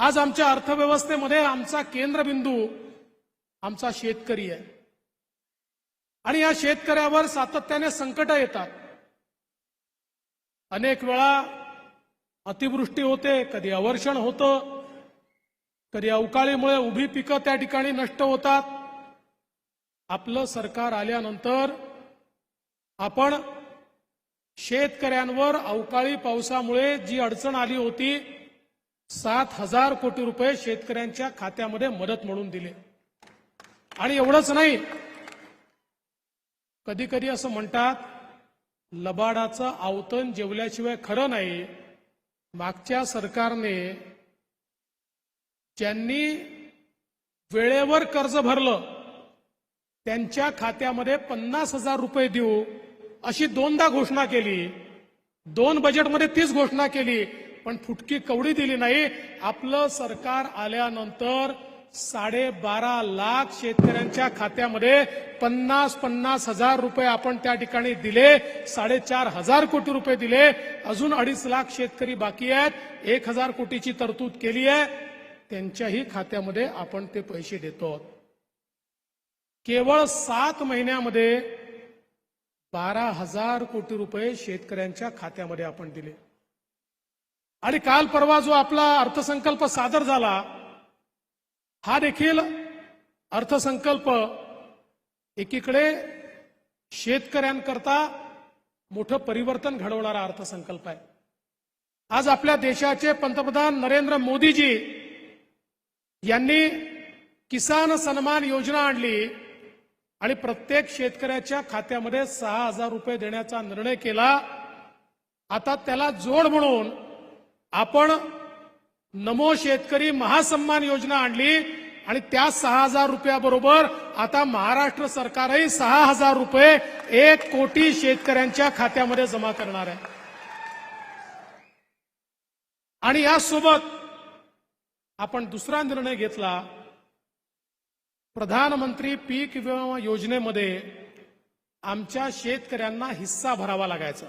आज आमच्या अर्थव्यवस्थेमध्ये आमचा केंद्रबिंदू आमचा शेतकरी आहे. आणि या शेतकऱ्यावर सातत्याने संकट येतात. अनेक वेळा अतिवृष्टी होते कधी अवर्षण होतं कधी अवकाळीमुळे उभी पिकं त्या ठिकाणी नष्ट होतात. आपलं सरकार आल्यानंतर आपण शेतकऱ्यांवर अवकाळी पावसामुळे जी अडचण आली होती सात हजार कोटी रुपये शेतकऱ्यांच्या खात्यामध्ये मदत म्हणून दिले. आणि एवढंच नाही कधी कधी असं म्हणतात लबाडाचं आवतन जेवल्याशिवाय खरं नाही. मागच्या सरकारने ज्यांनी वेळेवर कर्ज भरलं त्यांच्या खात्यामध्ये पन्नास हजार रुपये देऊ अशी दोनदा घोषणा केली. दोन बजेटमध्ये तीच घोषणा केली. पण फुटकी कवडी दिली नाही. आपलं सरकार आल्यानंतर साडेबारा लाख शेतकऱ्यांच्या खात्यामध्ये पन्नास पन्नास हजार रुपये आपण त्या ठिकाणी दिले. साडेचार हजार कोटी रुपये दिले. अजून अडीच लाख शेतकरी बाकी आहेत. एक हजार कोटीची तरतूद केली आहे. त्यांच्याही खात्यामध्ये आपण ते पैसे देतो. केवळ सात महिन्यामध्ये बारा हजार कोटी रुपये शेतकऱ्यांच्या खात्यामध्ये आपण दिले. आणि काल परवा जो आपला अर्थसंकल्प सादर झाला हा देखील अर्थसंकल्प एकीकडे शेतकऱ्यांकरता मोठं परिवर्तन घडवणारा अर्थसंकल्प आहे. आज आपल्या देशाचे पंतप्रधान नरेंद्र मोदीजी यांनी किसान सन्मान योजना आणली आणि प्रत्येक शेतकऱ्याच्या खात्यामध्ये सहा हजार रुपये देण्याचा निर्णय केला. आता त्याला जोड म्हणून आपण नमो शेतकरी महासन्मान योजना आणली आणि त्या सहा हजार रुपयाबरोबर आता महाराष्ट्र सरकारही सहा हजार रुपये एक कोटी शेतकऱ्यांच्या खात्यामध्ये जमा करणार आहे. आणि यासोबत आपण दुसरा निर्णय घेतला. प्रधानमंत्री पीक विमा योजनेमध्ये आमच्या शेतकऱ्यांना हिस्सा भरावा लागायचा.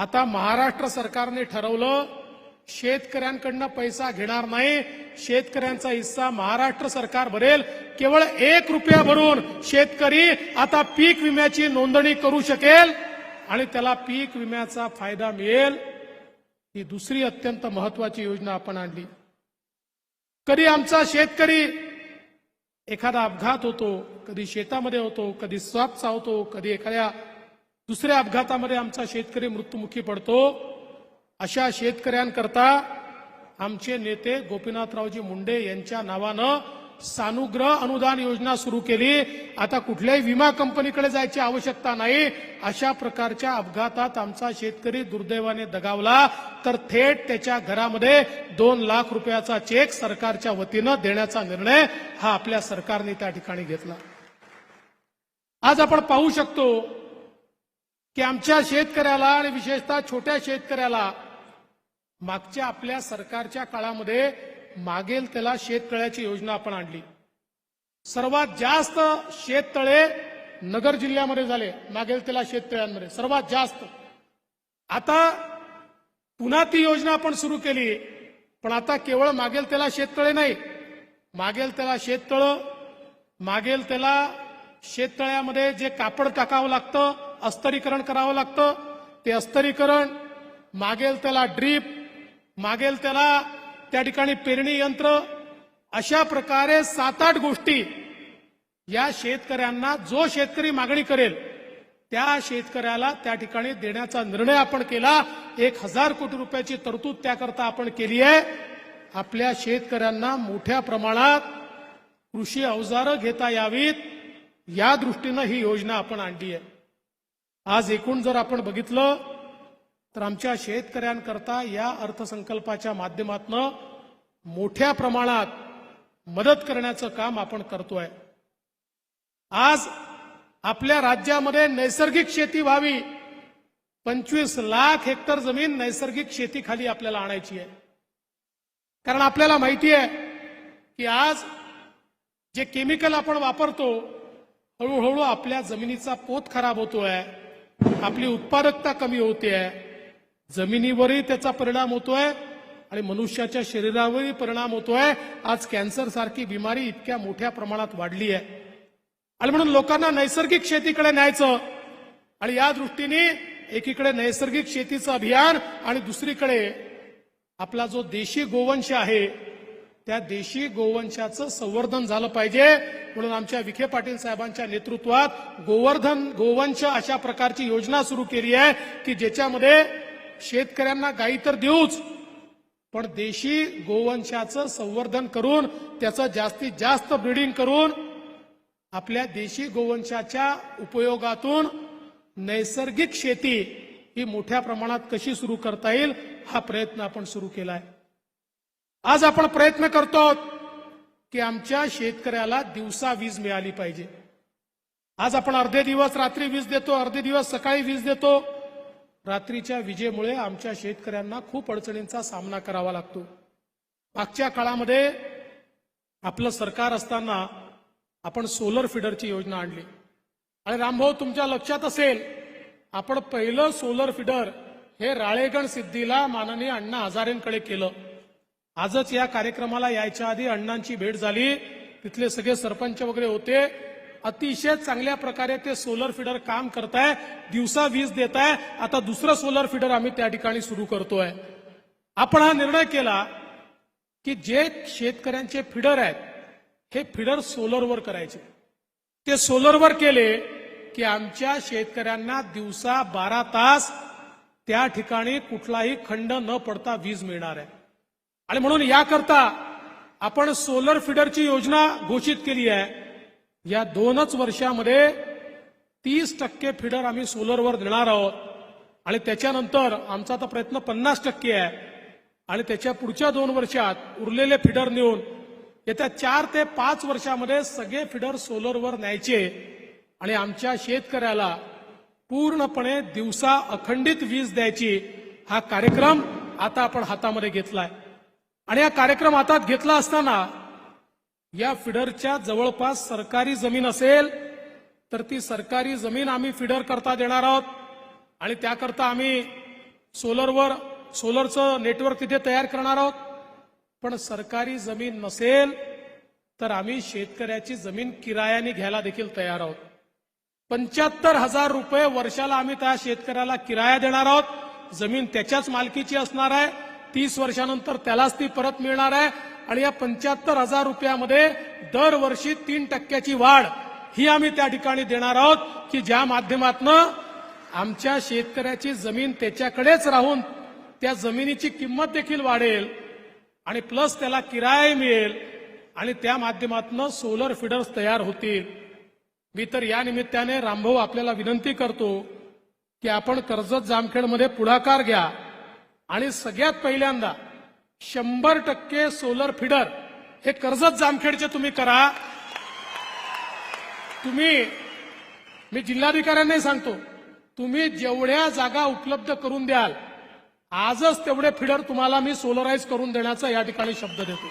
आता महाराष्ट्र सरकारने ठरवलं शेतकऱ्यांकडनं पैसा घेणार नाही. शेतकऱ्यांचा हिस्सा महाराष्ट्र सरकार भरेल. केवळ एक रुपया भरून शेतकरी आता पीक विम्याची नोंदणी करू शकेल आणि त्याला पीक विम्याचा फायदा मिळेल. ही दुसरी अत्यंत महत्वाची योजना आपण आणली. कधी आमचा शेतकरी एखादा अपघात होतो कधी शेतामध्ये होतो कधी स्वाप चावतो कधी एखाद्या दुसऱ्या अपघातामध्ये आमचा शेतकरी मृत्युमुखी पडतो. अशा शेतकऱ्यांकरता आमचे नेते गोपीनाथरावजी मुंडे यांच्या नावानं सानुग्रह अनुदान योजना सुरू केली. आता कुठल्याही विमा कंपनीकडे जायची आवश्यकता नाही. अशा प्रकारच्या अपघातात आमचा शेतकरी दुर्दैवाने दगावला. तर थेट त्याच्या घरामध्ये दोन लाख रुपयाचा चेक सरकारच्या वतीनं देण्याचा निर्णय हा आपल्या सरकारने त्या ठिकाणी घेतला. आज आपण पाहू शकतो की आमच्या शेतकऱ्याला आणि विशेषतः छोट्या शेतकऱ्याला मागच्या आपल्या सरकारच्या काळामध्ये मागेल त्याला शेततळ्याची योजना आपण आणली. सर्वात जास्त शेततळे नगर जिल्ह्यामध्ये झाले. मागेल त्याला शेततळ्यांमध्ये. सर्वात जास्त. आता पुन्हा ती योजना आपण सुरू केली. पण आता केवळ मागेल त्याला शेततळे नाही. मागेल त्याला शेततळं मागेल त्याला शेततळ्यामध्ये जे कापड टाकावं लागतं अस्तरीकरण करावं लागतं. ते अस्तरीकरण मागेल त्याला ड्रीप मागेल त्याला त्या ठिकाणी पेरणी यंत्र अशा प्रकारे सात आठ गोष्टी या शेतकऱ्यांना जो शेतकरी मागणी करेल त्या शेतकऱ्याला त्या ठिकाणी देण्याचा निर्णय आपण केला. एक हजार कोटी रुपयाची तरतूद त्याकरता आपण केली आहे. आपल्या शेतकऱ्यांना मोठ्या प्रमाणात कृषी अवजारं घेता यावीत. या दृष्टीनं ही योजना आपण आणली आहे. आज एकूण जर आपण बघितलं तर आमच्या शेतकऱ्यांकरता या अर्थसंकल्पाच्या माध्यमातून मोठ्या प्रमाणात मदत करण्याचं काम आपण करतोय. आज आपल्या राज्यामध्ये नैसर्गिक शेती व्हावी. पंचवीस लाख हेक्टर जमीन नैसर्गिक शेतीखाली आपल्याला आणायची आहे. कारण आपल्याला माहिती आहे की आज जे केमिकल आपण वापरतो हळूहळू आपल्या जमिनीचा पोत खराब होतोय. आपली उत्पादकता कमी होते आहे. जमिनीवरही त्याचा परिणाम होतोय आणि मनुष्याच्या शरीरावरही परिणाम होतोय. आज कॅन्सर सारखी बिमारी इतक्या मोठ्या प्रमाणात वाढली आहे. आणि म्हणून लोकांना नैसर्गिक शेतीकडे न्यायचं. आणि या दृष्टीने एकीकडे नैसर्गिक शेतीचं अभियान आणि दुसरीकडे आपला जो देशी गोवंश आहे त्या देशी गोवंशाचं संवर्धन झालं पाहिजे. म्हणून आमच्या विखे पाटील साहेबांच्या नेतृत्वात गोवर्धन गोवंश अशा प्रकारची योजना सुरू केली आहे की ज्याच्यामध्ये शेतकऱ्यांना गायी तर देऊच पण देशी गोवंशाचं संवर्धन करून त्याचं जास्तीत जास्त ब्रीडिंग करून आपल्या देशी गोवंशाच्या उपयोगातून नैसर्गिक शेती ही मोठ्या प्रमाणात कशी सुरू करता येईल हा प्रयत्न आपण सुरू केला आहे आज आपण प्रयत्न करतो की आमच्या शेतकऱ्याला दिवसा वीज मिळाली पाहिजे. आज आपण अर्धे दिवस रात्री वीज देतो अर्धे दिवस सकाळी वीज देतो. रात्रीच्या विजेमुळे आमच्या शेतकऱ्यांना खूप अडचणींचा सामना करावा लागतो. मागच्या काळामध्ये आपलं सरकार असताना आपण सोलर फिडरची योजना आणली. आणि रामभाऊ तुमच्या लक्षात असेल आपण पहिलं सोलर फिडर हे राळेगण सिद्धीला माननीय अण्णा हजारेंकडे केलं. आजच या कार्यक्रमाला यायच्या आधी अण्णांची भेट झाली. तिथले सगळे सरपंच वगैरे होते. अतिशय चांगल्या प्रकारे ते सोलर फिडर काम करताय. दिवसा वीज देत आहे आता दुसरं सोलर फिडर आम्ही त्या ठिकाणी सुरू करतोय. आपण हा निर्णय केला की जे शेतकऱ्यांचे फिडर आहेत हे फिडर सोलरवर करायचे. ते सोलरवर केले की आमच्या शेतकऱ्यांना दिवसा बारा तास त्या ठिकाणी कुठलाही खंड न पडता वीज मिळणार आहे. आणि म्हणून याकरता आपण सोलर फिडरची योजना घोषित केली आहे. या दोनच वर्षामध्ये तीस टक्के फिडर आम्ही सोलरवर देणार आहोत. आणि त्याच्यानंतर आमचा आता प्रयत्न पन्नास टक्के आहे. आणि त्याच्या पुढच्या दोन वर्षात उरलेले फिडर नेऊन येत्या चार ते पाच वर्षामध्ये सगळे फिडर सोलरवर न्यायचे. आणि आमच्या शेतकऱ्याला पूर्णपणे दिवसा अखंडित वीज द्यायची हा कार्यक्रम आता आपण हातामध्ये घेतलाय. आणि हा कार्यक्रम हातात घेतला असताना या फिडरच्या जवळपास सरकारी जमीन असेल तर ती सरकारी जमीन आम्ही फिडर करता देणार आहोत. आणि त्याकरता आम्ही सोलरवर सोलरचं नेटवर्क तिथे तयार करणार आहोत. पण सरकारी जमीन नसेल तर आम्ही शेतकऱ्याची जमीन किरायाने घ्यायला देखील तयार आहोत. पंच्याहत्तर हजार रुपये वर्षाला आम्ही त्या शेतकऱ्याला किराया देणार आहोत. जमीन त्याच्याच मालकीची असणार आहे. तीस वर्षानंतर त्यालाच ती परत मिळणार आहे. आणि या पंच्याहत्तर हजार रुपयामध्ये दरवर्षी तीन टक्क्याची वाढ ही आम्ही त्या ठिकाणी देणार आहोत की ज्या माध्यमातनं आमच्या शेतकऱ्याची जमीन त्याच्याकडेच राहून त्या जमिनीची किंमत देखील वाढेल आणि प्लस त्याला किराया मिळेल आणि त्या माध्यमातून सोलर फिडर्स तयार होतील. मी तर या निमित्ताने रामभाऊ आपल्याला विनंती करतो की आपण कर्जत जामखेडमध्ये पुढाकार घ्या. आणि सगळ्यात पहिल्यांदा शंभर टक्के सोलर फिडर हे कर्जत जामखेडचे तुम्ही करा. तुम्ही मी जिल्हाधिकाऱ्यांनाही सांगतो तुम्ही जेवढ्या जागा उपलब्ध करून द्याल आजच तेवढे फिडर तुम्हाला मी सोलराईज करून देण्याचा या ठिकाणी शब्द देतो.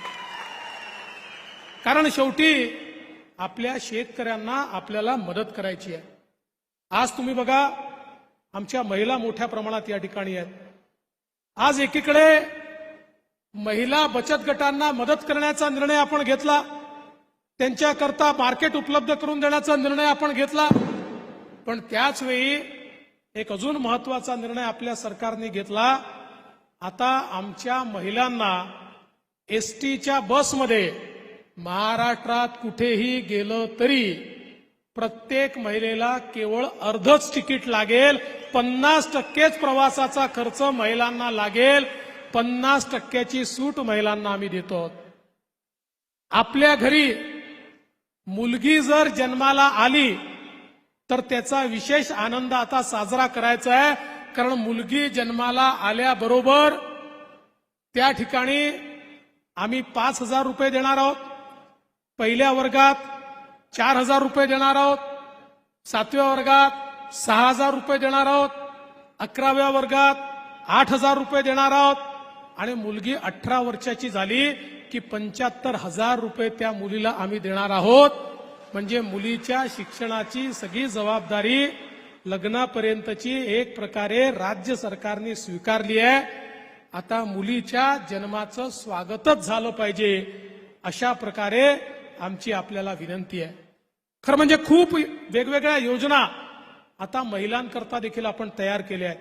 कारण शेवटी आपल्या शेतकऱ्यांना आपल्याला मदत करायची आहे. आज तुम्ही बघा आमच्या महिला मोठ्या प्रमाणात या ठिकाणी आहेत. आज एकीकडे महिला बचत गटांना मदत करण्याचा निर्णय आपण घेतला. त्यांच्याकरता मार्केट उपलब्ध करून देण्याचा निर्णय आपण घेतला. पण त्याच वेळी एक अजून महत्त्वाचा निर्णय आपल्या सरकारने घेतला. आता आमच्या महिलांना एस टीच्या बसमध्ये महाराष्ट्रात कुठेही गेलं तरी प्रत्येक महिलेला केवळ अर्धच तिकीट लागेल. पन्नास टक्केच प्रवासाचा खर्च महिलांना लागेल. पन्नास टक्क्याची सूट महिलांना आम्ही देतो. आपल्या घरी मुलगी जर जन्माला आली तर त्याचा विशेष आनंद आता साजरा करायचा आहे. कारण मुलगी जन्माला आल्याबरोबर त्या ठिकाणी आम्ही पाच हजार रुपये देणार आहोत. पहिल्या वर्गात चार हजार रुपये देणार आहोत. सातव्या वर्गात सहा हजार रुपये देणार आहोत. अकराव्या वर्गात आठ हजार रुपये देणार आहोत. आणि मुलगी अठरा वर्षाची झाली की पंच्याहत्तर हजार रुपये त्या मुलीला आम्ही देणार आहोत. म्हणजे मुलीच्या शिक्षणाची सगळी जबाबदारी लग्नापर्यंतची एक प्रकारे राज्य सरकारने स्वीकारली आहे. आता मुलीच्या जन्माचं स्वागतच झालं पाहिजे. अशा प्रकारे आमची आपल्याला विनंती आहे. खरं म्हणजे खूप वेगवेगळ्या योजना आता महिलांकरता देखील आपण तयार केल्या आहेत.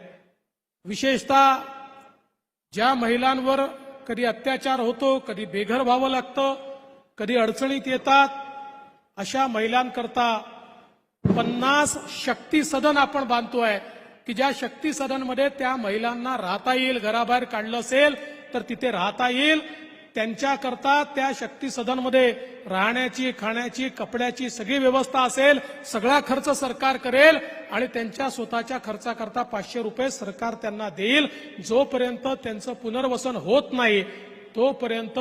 विशेषतः ज्या महिलांवर कधी अत्याचार होतो कधी बेघर व्हावं लागतं कधी अडचणीत येतात अशा महिलांकरता पन्नास शक्ती सदन आपण बांधतोय की ज्या शक्ती सदनमध्ये त्या महिलांना राहता येईल घराबाहेर काढलं असेल तर तिथे राहता येईल त्यांच्याकरता त्या शक्ती सदनमध्ये राहण्याची खाण्याची कपड्याची सगळी व्यवस्था असेल सगळा खर्च सरकार करेल आणि त्यांच्या स्वतःच्या खर्चाकरता पाचशे रुपये सरकार त्यांना देईल. जोपर्यंत त्यांचं पुनर्वसन होत नाही तोपर्यंत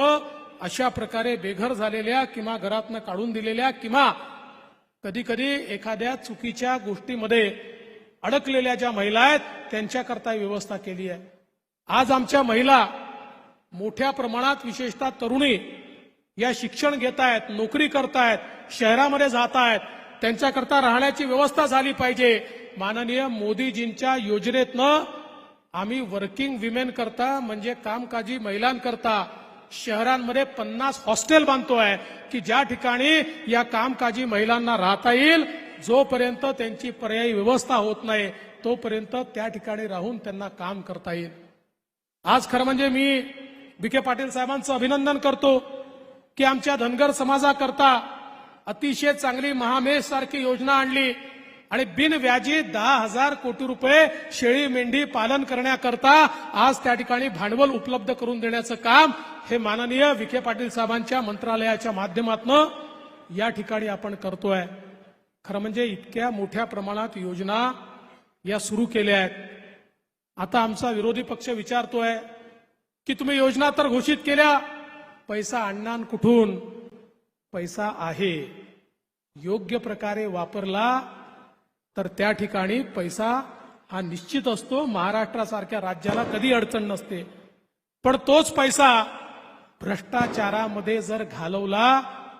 अशा प्रकारे बेघर झालेल्या किंवा घरातनं काढून दिलेल्या किंवा कधीकधी एखाद्या चुकीच्या गोष्टीमध्ये अडकलेल्या ज्या महिला आहेत त्यांच्याकरता व्यवस्था केली आहे. आज आमच्या महिला मोठ्या प्रमाणात विशेषतः तरुणी या शिक्षण घेत आहेत नोकरी करतायत शहरामध्ये जात आहेत त्यांच्याकरता राहण्याची व्यवस्था झाली पाहिजे. माननीय मोदीजींच्या योजनेतनं आम्ही वर्किंग विमेन करता म्हणजे कामकाजी महिलांकरता शहरांमध्ये पन्नास हॉस्टेल बांधतोय की ज्या ठिकाणी या कामकाजी महिलांना राहता येईल जोपर्यंत त्यांची पर्यायी व्यवस्था होत नाही तोपर्यंत त्या ठिकाणी राहून त्यांना काम करता येईल. आज खरं म्हणजे मी विखे पाटील साहेबांचं अभिनंदन करतो की आमच्या धनगर समाजाकरता अतिशय चांगली महामेश सारखी योजना आणली आणि बिनव्याजी दहा हजार कोटी रुपये शेळी मेंढी पालन करण्याकरता आज त्या ठिकाणी भांडवल उपलब्ध करून देण्याचं काम हे माननीय विखे पाटील साहेबांच्या मंत्रालयाच्या माध्यमातून या ठिकाणी आपण करतोय. खरं म्हणजे इतक्या मोठ्या प्रमाणात योजना या सुरू केल्या आहेत. आता आमचा विरोधी पक्ष विचारतोय की तुम्ही योजना तर घोषित केल्या पैसा आणणार कुठून? पैसा आहे. योग्य प्रकारे वापरला तर त्या ठिकाणी पैसा हा निश्चित असतो. महाराष्ट्रासारख्या राज्याला कधी अडचण नसते. पण तोच पैसा भ्रष्टाचारामध्ये जर घालवला